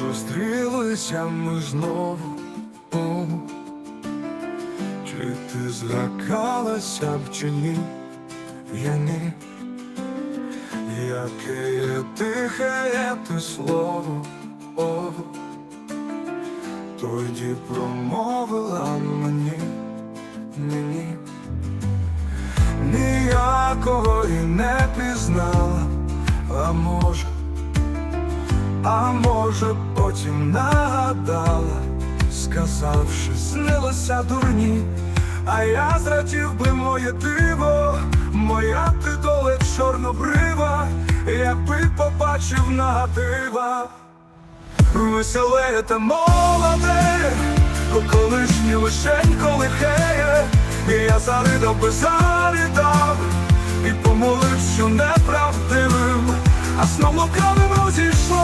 Зустрілися ми знову, О, чи ти злякалася б чи ні, я ні, яке є тихе є те слово, О, тоді промовила мені, мені ніякого і не пізнала, а може, а може потім нагадала, сказавши, снилося дурні, а я зрадів би моє диво, моя ти доле чорнобрива, якби побачив нагадива. Веселе та молоде, колишнє лишенько лихеє, і я заридав би заридав, і помолив, що неправдивим, а сном лукавим розійшло.